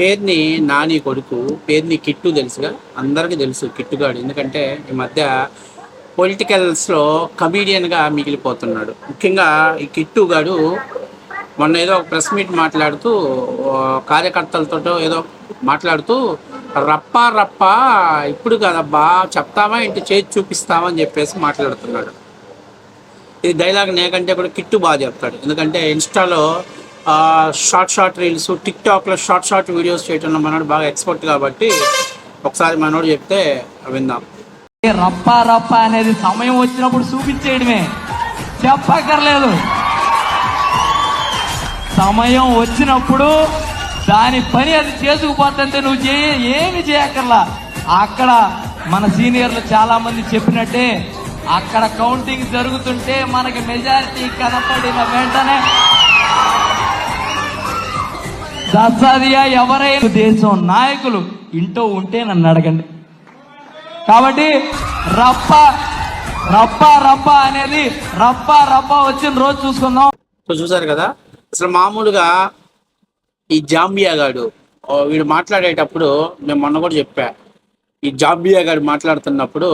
పేరుని నాని కొడుకు పేరుని కిట్టు తెలుసుగా? అందరికీ తెలుసు కిట్టుగాడు. ఎందుకంటే ఈ మధ్య పొలిటికల్స్లో కమీడియన్గా మిగిలిపోతున్నాడు. ముఖ్యంగా ఈ కిట్టుగాడు మొన్న ఏదో ఒక ప్రెస్ మీట్ మాట్లాడుతూ కార్యకర్తలతో ఏదో మాట్లాడుతూ రప్పా రప్ప ఇప్పుడు కదబ్బా చెప్తావా ఇంటి చేతి చూపిస్తావా అని చెప్పేసి మాట్లాడుతున్నాడు. ఇది డైలాగ్ నేకంటే కూడా కిట్టు బాగా చెప్తాడు. ఎందుకంటే ఇన్స్టాలో షార్ట్ షార్ట్ రీల్స్ టిక్ టాక్లో షార్ట్ షార్ట్ వీడియోస్ చేయటం మనోడు బాగా ఎక్స్పర్ట్ కాబట్టి ఒకసారి మనోడు చెప్తే విందాం. ఏ రప్ప రప్ప అనేది సమయం వచ్చినప్పుడు చూపించేయడమే. చెప్పక్కర్లేదు. సమయం వచ్చినప్పుడు దాని పని అది చేసుకుపోతుంటే నువ్వు చేయ ఏమి చేయక్కర్లా. అక్కడ మన సీనియర్లు చాలా మంది చెప్పినట్టే అక్కడ కౌంటింగ్ జరుగుతుంటే మనకి మెజారిటీ కనపడిన వెంటనే దసాదియా ఎవరైనా దేశం నాయకులు ఇంటో ఉంటే నన్ను అడగండి. కాబట్టి రప్ప రప్ప రప్ప అనేది రప్ప రప్ప వచ్చిన రోజు చూసుకుందాం. చూసారు కదా? అసలు మామూలుగా ఈ జాంబియా గాడు ఓ వీడు మాట్లాడేటప్పుడు మేము మొన్న కూడా చెప్పా. ఈ జాంబియా గాడు మాట్లాడుతున్నప్పుడు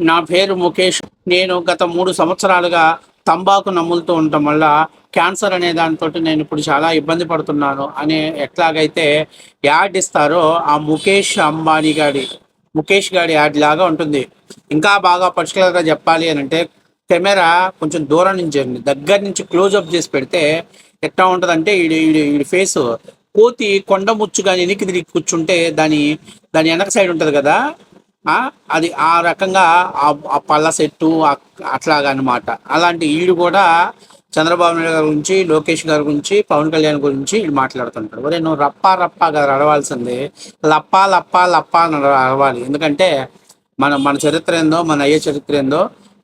నా పేరు ముఖేష్ నేను గత మూడు సంవత్సరాలుగా తంబాకు నమ్ములుతూ ఉండటం వల్ల క్యాన్సర్ అనే దానితో నేను ఇప్పుడు చాలా ఇబ్బంది పడుతున్నాను అని ఎట్లాగైతే యాడ్ ఇస్తారో ఆ ముఖేష్ అంబానీ గాడి ముఖేష్ గాడి యాడ్ లాగా ఉంటుంది ఇంకా బాగా పర్టికులర్గా చెప్పాలి అని అంటే కెమెరా కొంచెం దూరం నుంచి ఉంది. దగ్గర నుంచి క్లోజ్ అప్ చేసి పెడితే ఎట్లా ఉంటుంది అంటే ఈడి ఈడి ఫేస్ కోతి కొండ ముచ్చు కానీ వెనక్కి తిరిగి కూర్చుంటే దాని దాని వెనక సైడ్ ఉంటుంది కదా అది ఆ రకంగా ఆ- పళ్ళ సెట్టు అట్లాగనమాట. అట్లాగా అన్నమాట అలాంటి ఈడు కూడా చంద్రబాబు నాయుడు గారి గురించి లోకేష్ గారి గురించి పవన్ కళ్యాణ్ గురించి వీళ్ళు మాట్లాడుతుంటారు ఒరే నువ్వు రప్పా రప్పా కదా అడవాల్సింది. లప్పా లప్పా లప్పా అని అడవాలి. ఎందుకంటే మన మన చరిత్ర ఏందో మన అయ్యే చరిత్ర ఏందో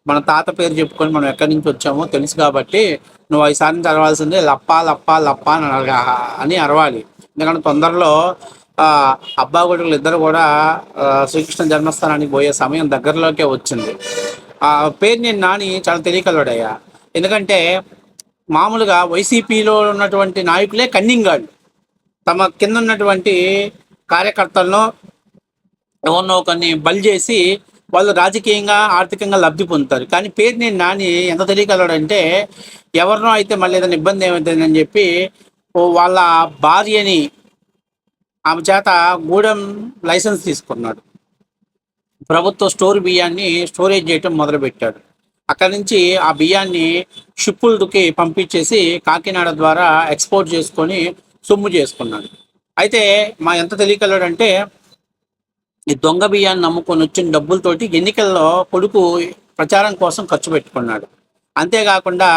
మన తాత పేరు చెప్పుకొని మనం ఎక్కడి నుంచి వచ్చామో తెలుసు కాబట్టి నువ్వు ఐదు నుంచి అరవాల్సిందే లప్పా లప్పా లప్పా అని అడగా అని అరవాలి. ఎందుకంటే తొందరలో అబ్బా కొడుకులు ఇద్దరు కూడా శ్రీకృష్ణ జన్మస్థానానికి పోయే సమయం దగ్గరలోకే వచ్చింది. ఆ పేరు నేను నాని చాలా తెలియకలవాడయ్యా. ఎందుకంటే మామూలుగా వైసీపీలో ఉన్నటువంటి నాయకులే కన్నింగాళ్ళు. తమ కింద ఉన్నటువంటి కార్యకర్తలను ఎవరినో కొన్ని బలి చేసి వాళ్ళు రాజకీయంగా ఆర్థికంగా లబ్ధి పొందుతారు. కానీ పేరు నేను నాని ఎంత తెలియగలడంటే ఎవరినో అయితే మళ్ళీ ఏదైనా ఇబ్బంది ఏమవుతుందని చెప్పి వాళ్ళ భార్యని ఆమె చేత గూడెం లైసెన్స్ తీసుకున్నాడు. ప్రభుత్వ స్టోర్ బియ్యాన్ని స్టోరేజ్ చేయటం మొదలుపెట్టాడు. అక్కడి నుంచి ఆ బియ్యాన్ని షిప్పులకి పంపించేసి కాకినాడ ద్వారా ఎక్స్పోర్ట్ చేసుకొని సొమ్ము చేసుకున్నాడు. అయితే మా ఎంత తెలియకలాడంటే ఈ దొంగ బియ్యాన్ని నమ్ముకొని వచ్చిన డబ్బులతోటి ఎన్నికల్లో కొడుకు ప్రచారం కోసం ఖర్చు పెట్టుకున్నాడు. అంతేకాకుండా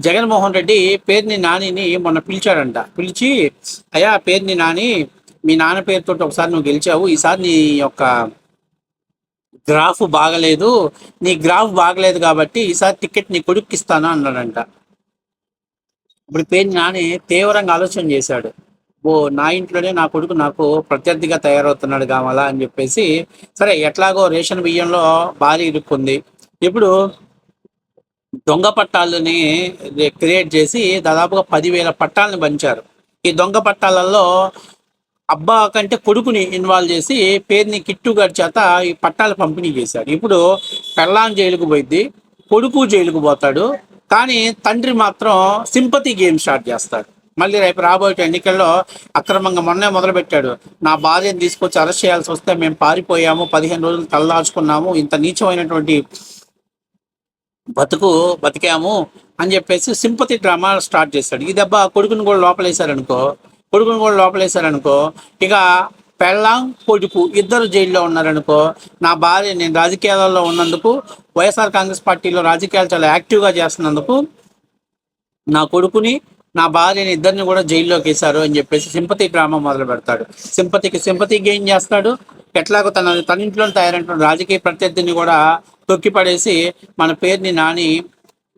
జగన్మోహన్ రెడ్డి పేరుని నానిని మొన్న పిలిచాడంట. పిలిచి అయ్యా పేరుని నాని మీ నాన్న పేరుతో ఒకసారి నువ్వు గెలిచావు. ఈసారి నీ యొక్క గ్రాఫ్ బాగలేదు. నీ గ్రాఫ్ బాగలేదు కాబట్టి ఈసారి టికెట్ నీ కొడుక్కి ఇస్తాను అన్నాడంట. ఇప్పుడు పేరు నాని తీవ్రంగా ఆలోచన చేశాడు. ఓ నా ఇంట్లోనే నా కొడుకు నాకు ప్రత్యర్థిగా తయారవుతున్నాడు కావాలా అని చెప్పేసి సరే ఎట్లాగో రేషన్ బియ్యంలో భారీ ఇరుక్కుంది ఇప్పుడు దొంగ పట్టాలని క్రియేట్ చేసి దాదాపుగా పదివేల పట్టాలను పంచారు. ఈ దొంగ పట్టాలలో అబ్బా కంటే కొడుకుని ఇన్వాల్వ్ చేసి పేరుని కిట్టు గారి చేత ఈ పట్టాలు పంపిణీ చేశాడు. ఇప్పుడు పెళ్ళాం జైలుకు పోయింది కొడుకు జైలుకు పోతాడు కానీ తండ్రి మాత్రం సింపతి గేమ్ స్టార్ట్ చేస్తాడు. మళ్ళీ రేపు రాబోయే ఎన్నికల్లో అక్రమంగా మొన్నే మొదలుపెట్టాడు. నా భార్యను తీసుకొచ్చి అరెస్ట్ చేయాల్సి వస్తే మేము పారిపోయాము పదిహేను రోజులు తలదాచుకున్నాము ఇంత నీచమైనటువంటి బతుకు బతికాము అని చెప్పేసి సింపతి డ్రామా స్టార్ట్ చేశాడు. ఈ దెబ్బ కొడుకుని కూడా లోపలేశారనుకో కొడుకుని కూడా లోపలేశారనుకో ఇక పెళ్ళాం కొడుకు ఇద్దరు జైల్లో ఉన్నారనుకో నా భార్య నేను రాజకీయాలలో ఉన్నందుకు వైఎస్ఆర్ కాంగ్రెస్ పార్టీలో రాజకీయాలు చాలా యాక్టివ్గా చేస్తున్నందుకు నా కొడుకుని నా భార్యని ఇద్దరిని కూడా జైల్లోకి వేశారు అని చెప్పేసి సింపతి డ్రామా మొదలు పెడతాడు. సింపతికి సింపతి గెయిన్ చేస్తాడు? ఎట్లాగో తన తన ఇంట్లో తయారైనటువంటి రాజకీయ ప్రత్యర్థిని కూడా తొక్కిపడేసి మన పేరుని నాని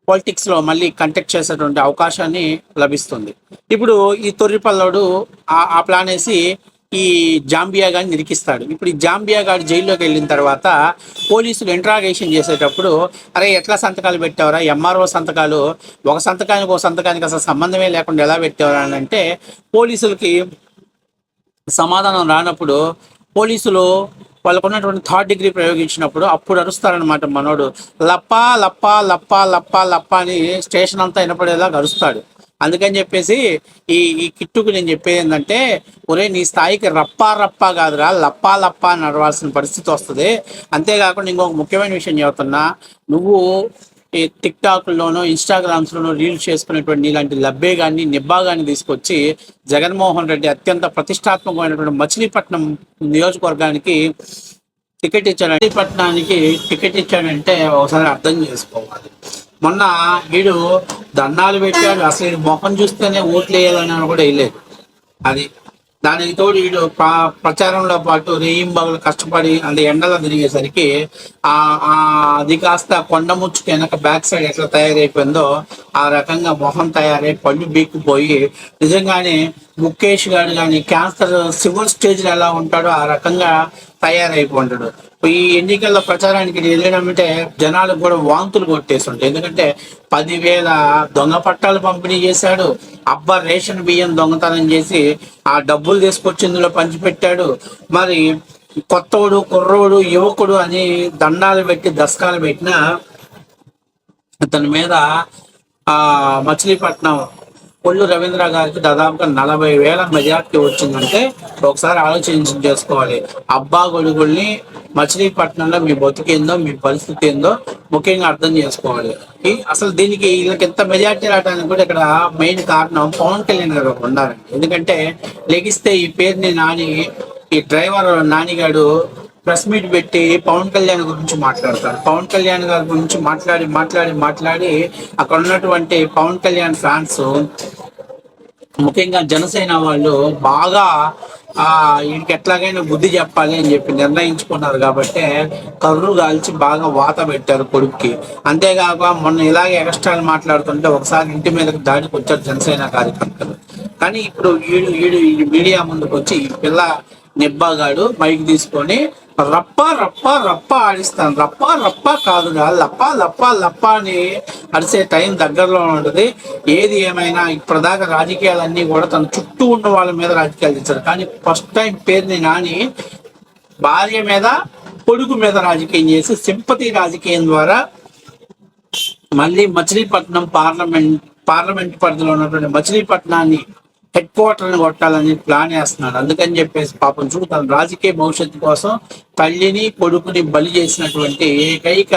పొలిటిక్స్లో మళ్ళీ కంటెక్ట్ చేసేటువంటి అవకాశాన్ని లభిస్తుంది. ఇప్పుడు ఈ తొర్రిపల్లోడు ఆ ఆ ప్లాన్ వేసి ఈ జాంబియా గారిని నిరికిస్తాడు. ఇప్పుడు ఈ జాంబియా గారు జైల్లోకి వెళ్ళిన తర్వాత పోలీసులు ఇంట్రాగేషన్ చేసేటప్పుడు అరే ఎట్లా సంతకాలు పెట్టావరా? ఎంఆర్ఓ సంతకాలు ఒక సంతకానికి ఒక సంతకానికి అసలు సంబంధమే లేకుండా ఎలా పెట్టావరా? అని అంటే పోలీసులకి సమాధానం రానప్పుడు పోలీసులు వాళ్ళకు ఉన్నటువంటి థర్డ్ డిగ్రీ ప్రయోగించినప్పుడు అప్పుడు అరుస్తారనమాట మనోడు. లప్ప లప్ప లప్ప లప్ప లప్ప అని స్టేషన్ అంతా వినపడేలాగా అరుస్తాడు. అందుకని చెప్పేసి ఈ ఈ కిట్టుకు నేను చెప్పేది ఏంటంటే ఒరే నీ స్థాయికి రప్పా రప్పా కాదురా లప్పా లప్పా అని నడవాల్సిన పరిస్థితి వస్తుంది. అంతేకాకుండా ఇంకొక ముఖ్యమైన విషయం చెబుతున్నా నువ్వు ఈ టిక్ టాక్లోనో ఇన్స్టాగ్రామ్స్లోనో రీల్స్ చేసుకునేటువంటి ఇలాంటి లబ్బే కానీ నిబ్బా కానీ తీసుకొచ్చి జగన్మోహన్ రెడ్డి అత్యంత ప్రతిష్టాత్మకమైనటువంటి మచిలీపట్నం నియోజకవర్గానికి టికెట్ ఇచ్చాడు. మచిలీపట్నానికి టికెట్ ఇచ్చాడంటే ఒకసారి అర్థం చేసుకోవాలి. మొన్న వీడు దండాలు పెట్టాడు. అసలు మొహం చూస్తేనే ఓట్లు వేయాలని కూడా వేయలేదు అది దానికి తోడు వీడు ప్రచారంలో పాటు రేయింబగులు కష్టపడి అంటే ఎండలో తిరిగేసరికి ఆ ఆ అది కాస్త కొండ ముచ్చుకు వెనక బ్యాక్ సైడ్ ఎట్లా తయారైపోయిందో ఆ రకంగా మొహం తయారై పళ్ళు బీక్కుపోయి నిజంగానే ముఖేష్ గారు కానీ క్యాన్సర్ సివిల్ స్టేజ్లో ఎలా ఉంటాడో ఆ రకంగా తయారైపోంటాడు. ఈ ఎన్నికల్లో ప్రచారానికి వెళ్ళడమంటే జనాలకు కూడా వాంతులు కొట్టేస్తుంటాయి ఎందుకంటే పదివేల దొంగ పట్టాలు పంపిణీ చేశాడు. అబ్బా రేషన్ బియ్యం దొంగతనం చేసి ఆ డబ్బులు తీసుకొచ్చి ఇందులో పంచిపెట్టాడు. మరి కొత్తోడు కుర్రోడు యువకుడు అని దండాలు పెట్టి దశకాలు పెట్టిన అతని మీద ఆ మచిలీపట్నం కొల్లు రవీంద్ర గారికి దాదాపుగా నలభై వేల మెజార్టీ వచ్చిందంటే ఒకసారి ఆలోచించి చేసుకోవాలి. అబ్బా గొడుగుల్ని మచిలీపట్నంలో మీ బతికేందో మీ పరిస్థితి ఏందో ముఖ్యంగా అర్థం చేసుకోవాలి. ఈ అసలు దీనికి వీళ్ళకి ఎంత మెజార్టీ రావడానికి కూడా ఇక్కడ మెయిన్ కారణం పవన్ కళ్యాణ్ గారు ఉండాలండి ఎందుకంటే లెగిస్తే ఈ పేరుని నాని ఈ డ్రైవర్ నానిగాడు ప్రెస్ మీట్ పెట్టి పవన్ కళ్యాణ్ గురించి మాట్లాడతారు. పవన్ కళ్యాణ్ గారి గురించి మాట్లాడి మాట్లాడి మాట్లాడి అక్కడ ఉన్నటువంటి పవన్ కళ్యాణ్ ఫ్యాన్స్ ముఖ్యంగా జనసేన వాళ్ళు బాగా ఆ వీడికి ఎట్లాగైనా బుద్ధి చెప్పాలి అని చెప్పి నిర్ణయించుకున్నారు కాబట్టి కర్రు కాల్చి బాగా వాత పెట్టారు కొడుక్కి. అంతేకాక మొన్న ఇలాగే ఎక్స్ట్రాలు మాట్లాడుతుంటే ఒకసారి ఇంటి మీదకి దాడికి వచ్చారు జనసేన కార్యకర్తలు. కానీ ఇప్పుడు వీడు వీడు ఈ మీడియా ముందుకు వచ్చి ఈ పిల్ల నిబ్బాగాడు మైక్ తీసుకొని రప్ప రప్ప రప్ప ఆడిస్తాను. రప్ప రప్ప కాదుగా లప్ప లప్ప లప్ప అని అడిసే టైం దగ్గరలో ఉంటుంది. ఏది ఏమైనా ఇప్పటిదాకా రాజకీయాలన్నీ కూడా తన చుట్టూ ఉన్న వాళ్ళ మీద రాజకీయాలు చేశారు కానీ ఫస్ట్ టైం పేరుని నాని భార్య మీద కొడుకు మీద రాజకీయం చేసి సింపతి రాజకీయం ద్వారా మళ్ళీ మచిలీపట్నం పార్లమెంట్ పార్లమెంట్ పరిధిలో ఉన్నటువంటి మచిలీపట్నాన్ని హెడ్ క్వార్టర్ని కొట్టాలని ప్లాన్ వేస్తున్నాడు అందుకని చెప్పేసి పాపం చూడు తన రాజకీయ భవిష్యత్తు కోసం తల్లిని కొడుకుని బలి చేసినటువంటి ఏకైక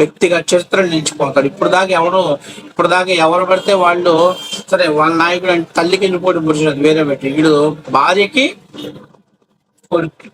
వ్యక్తిగా చరిత్రను నిలిచిపోతాడు. ఇప్పుడు దాకా ఎవరు ఇప్పుడు దాకా ఎవరు పడితే వాళ్ళు సరే వాళ్ళ నాయకుడు అంటే తల్లికి వెళ్ళిపోవడం పురుషుడు వేరే పెట్టి. వీడు భార్యకి కొడుకు